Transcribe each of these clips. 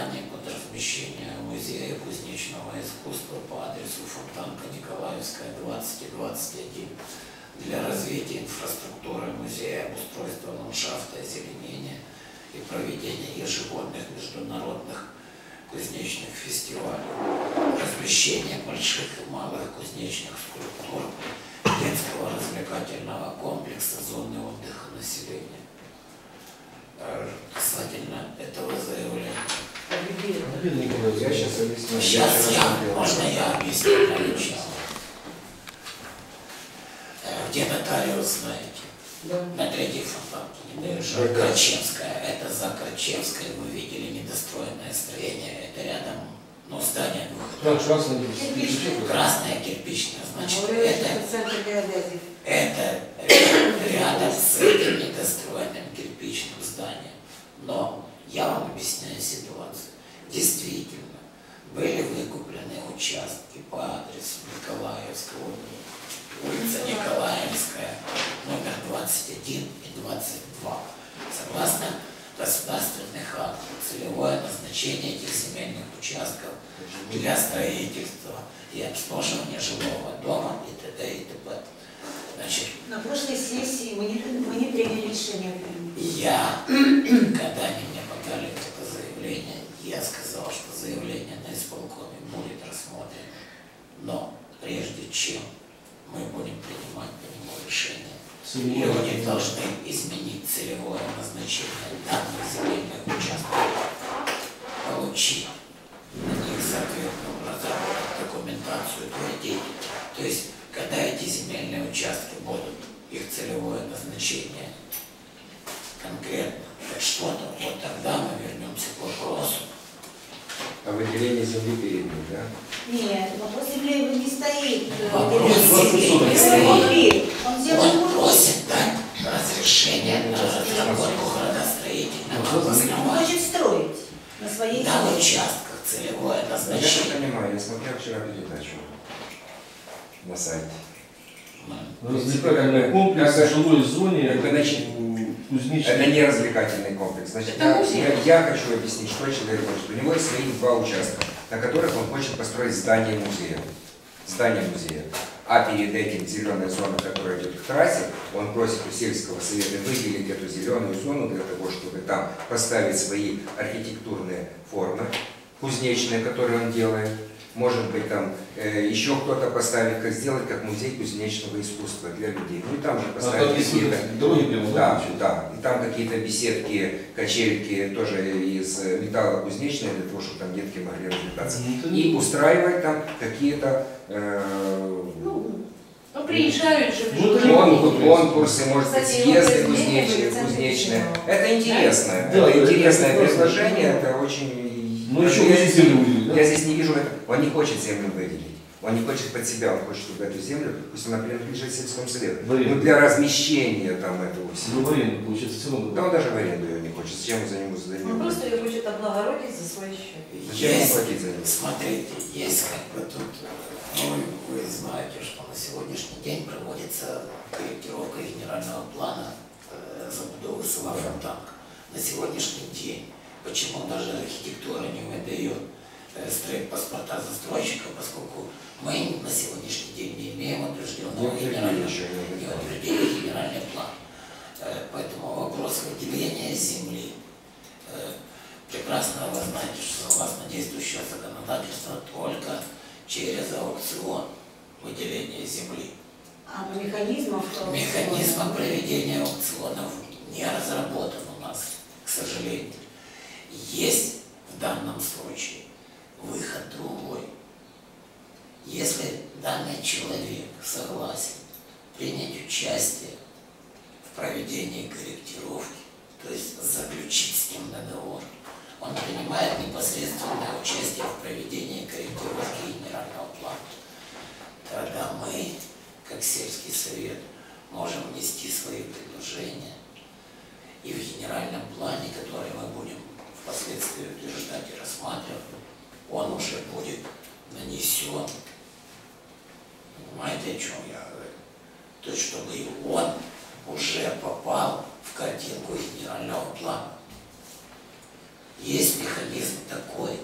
основание под размещение музея кузнечного искусства по адресу Фонтанка Николаевская, 20 и 21 для развития инфраструктуры музея, обустройства ландшафта, озеленения и проведения ежегодных международных кузнечных фестивалей, размещение больших и малых кузнечных скульптур, детского развлекательного комплекса, зоны отдыха населения. Э, Касательно этого заявления. Я сейчас объясню. Я Сейчас я, можно я объясню начала? Э, Где нотариус, знаете? Да. На третьей фонтанке, Да, да. Крачевская. Это за Крачевской вы видели недостроенное строение. Это рядом, ну, здание двухэтажное. Так, красный Кирпичный. Красное кирпичное, значит, это, это ря- рядом с этим недостроенным участки по адресу Николаевского, улица Николаевская, номер 21 и 22. Согласно государственных актов, целевое назначение этих земельных участков для строительства и обслуживания жилого дома и т.д. и т.п. Значит, На прошлой сессии мы не, мы не приняли решение. я, когда они мне подали это заявление, я сказал, что заявление на исполкоме будет рассмотрено. Но прежде чем мы будем принимать по нему решение, люди должны изменить целевое назначение данных земельных участков, получить на них соответственно разработать документацию утвердить. То есть, когда эти земельные участки будут, их целевое назначение конкретно, как что-то, вот тогда мы вернемся к вопросу. О выделении земли перед ним, да? Нет, вопрос земли его не стоит. Вопрос земли Это. Он Он просит дать разрешение на разработку градостроительного Он обоснования хочет строить на своей на земле. участках целевое Я так назначение. понимаю, я смотрел вчера передачу на сайте. Развлекательный комплекс в жилой зоне бы, значит, кузнечный. Это не развлекательный комплекс. Значит, Это я, я- я хочу объяснить, что человек хочет. У него есть своих два участка, на которых он хочет построить здание музея. Здание музея. А перед этим зеленая зона, которая идет к трассе, он просит у сельского совета выделить эту зеленую зону для того, чтобы там поставить свои архитектурные формы, кузнечные, которые он делает. Может быть, там э, еще кто-то поставит, как сделать, как музей кузнечного искусства для людей. Ну и там же А поставить есть какие-то прямо, да, да? И там какие-то беседки, качельки тоже из э, металла кузнечные, для того, чтобы там детки могли развлекаться. Ну, И устраивать там какие-то э, Ну, ну приезжают же. Ну, это же. не кон- плохо, в конкурсы, может быть, съезды кузнечные, кузнечные. Это интересно. Да, это это интересное предложение, это очень... Ну, еще я, музей землю выделить, да? я здесь не вижу, он не хочет землю выделить. Он не хочет под себя, он хочет, чтобы эту землю, пусть она принадлежит сельскому совету. Ну, для размещения там этого всего. Ну, в аренду, получается, все равно. Да он даже в аренду ее не хочет. Зачем за него за Он просто ее хочет облагородить за свой счет. Зачем Есть, платить за него? смотрите, есть как бы тут, ну, вы знаете, что на сегодняшний день проводится корректировка генерального плана э, забудовы села Фонтанка. На сегодняшний день, почему даже архитектура не стройпаспорта застройщика, поскольку мы на сегодняшний день не имеем утвержденного генерального не утвердили. утвердили генеральный план. Э, Поэтому вопрос выделения земли. э, Прекрасно вы знаете, что согласно действующего законодательства только через аукцион выделение земли. А что- Механизм проведения аукционов не разработан у нас, к сожалению. Есть в данном случае выход другой. Если данный человек согласен принять участие в проведении корректировки, то есть заключить с ним договор, он принимает непосредственное участие в проведении корректировки генерального плана. Тогда мы, как сельский совет, можем внести свои предложения и в генеральном плане, который мы будем впоследствии утверждать и рассматривать, он уже будет нанесен. Понимаете, о чем я говорю? То есть, чтобы и он уже попал в картинку генерального плана. есть механизм такой.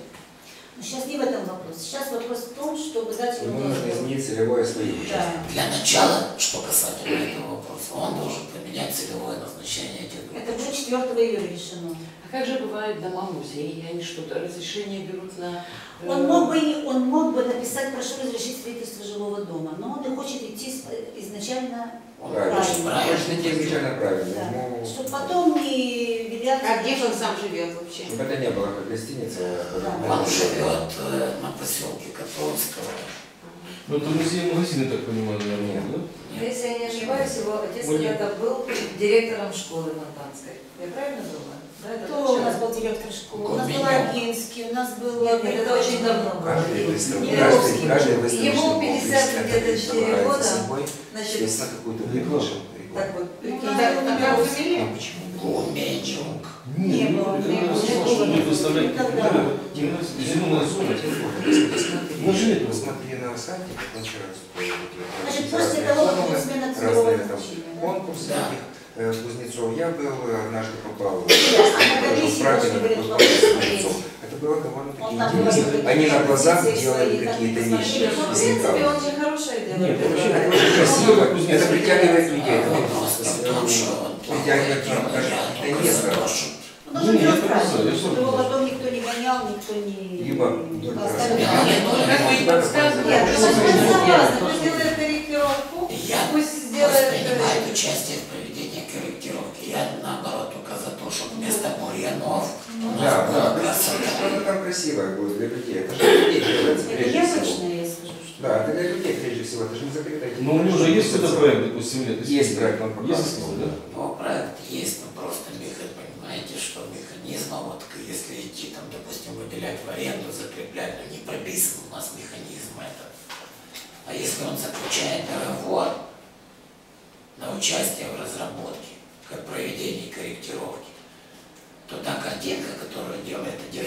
Но сейчас не в этом вопрос. Сейчас вопрос в том, чтобы дать ему Ему нужно изменить целевое свое участок. Да. Для начала, что касательно этого вопроса, он должен целевое назначение этих Это будет 4 июля решено. А как же бывают дома музеи, они что-то разрешение берут на... э, Он мог бы, он мог бы написать, прошу разрешить строительство жилого дома, но он и хочет идти с- изначально Он Правильно. правильно. Изначально правильно. Да. Ему- Чтобы потом не виляться. А где же он сам живет вообще? Чтобы это не было как гостиница. Да. Он живет э, на поселке Котовского. Ну, это музей-магазин, я так понимаю, наверное, да? Если я не ошибаюсь, его отец Оля. когда был директором школы Монтанской. Я правильно думаю? Да, это Кто у нас был директор школы? У нас был. Агинский, у нас был... Нет, нет, это очень давно было. Ему комплекс 50 это где-то представляет 4 года. собой, Значит, так вот, Ну, прикинь, ну? А почему? Гуменчук. Не ну, было, не было, хорошо, не выставлять Никогда. зеленая зона. Ну. Посмотри на сайте, как вчера. Значит, Разные после того, как формы, будет смена целевого разные там назначения, да? конкурсы э, кузнецов. Я был однажды попал в правильно, кузнецов. Это было довольно-таки интересно. Они на глазах делали какие-то как вещи Ну, из принципе, металла. вообще Это очень красиво, это притягивает людей. Это Вопрос не в том, что он даже я это только за место. то, что Он должен я согласен, я чтобы его потом никто не гонял, никто не... Либо не только поставил. раз. Ну, как бы и подсказывают. Нет, ну, за пусть дело? согласна, пусть делает корректировку, я пусть сделает... принимает э, участие в проведении корректировки. Я наоборот только за то, чтобы вместо бурьянов у нас была красота. Что-то там красивое будет для людей. Это же для людей делается прежде я всего. я скажу. Да, это для людей прежде всего. Это же не закрытая Ну, у него же есть какой-то проект, допустим, нет? Есть проект, он Есть, показывал, да? Но проект есть, но просто меха- понимаете, что механизма, вот к- если идти там, допустим, выделять в аренду, закреплять, ну не прописан у нас механизм этот. А если он заключает договор на участие в разработке, как проведении корректировки, то та картинка, которую делает отдел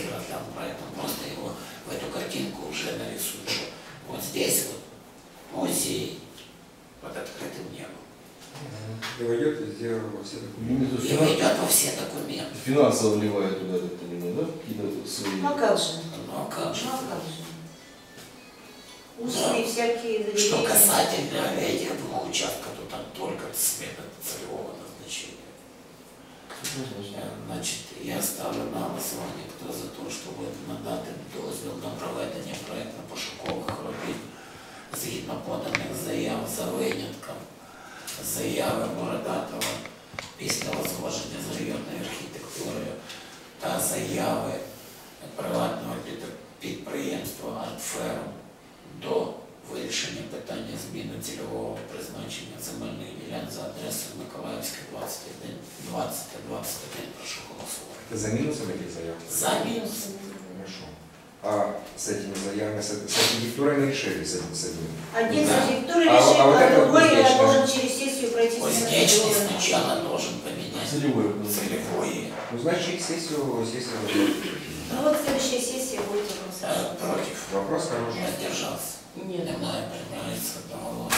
проект, он просто его в эту картинку уже нарисует. что Вот здесь вот музей под открытым небом. И войдет везде во все документы. И войдет во все документы. Финансово вливает туда, я так понимаю, да? Какие-то свои... Ну а как же? Ну а как же? Ну а как же? Устные всякие Что заведения. касательно этих двух участков, то там только смета целевого назначения. Э, Значит, я ставлю на голосування, хто за те, щоб надати дозвіл на проведення проєктно-пошукових робіт згідно поданих заяв за винятком заяви Бородатова після узгодження з районною архітектурою та заяви приватного під- підприємства «Артферм» до вирішення питання зміни цільового призначення земельних ділянок за адресою Миколаївська 21, 20 21. Прошу голосувати. Это за минусом этих заяв? За мінус. Хорошо. А с этими заявами, с, с архитектурой мы решили с этим, с этим? Один Да. с архитектурой А- решил, а вот а это вот другой я кузнечное? должен через сессию пройти с Кузнечный ним. сначала должен поменять Целевое. целевое. Ну, значит, их сессию, сессию Ну вот следующая сессия будет вопрос. Э, Против. Вопрос хороший. Воздержался. Нет. Немає приймається одноголосно.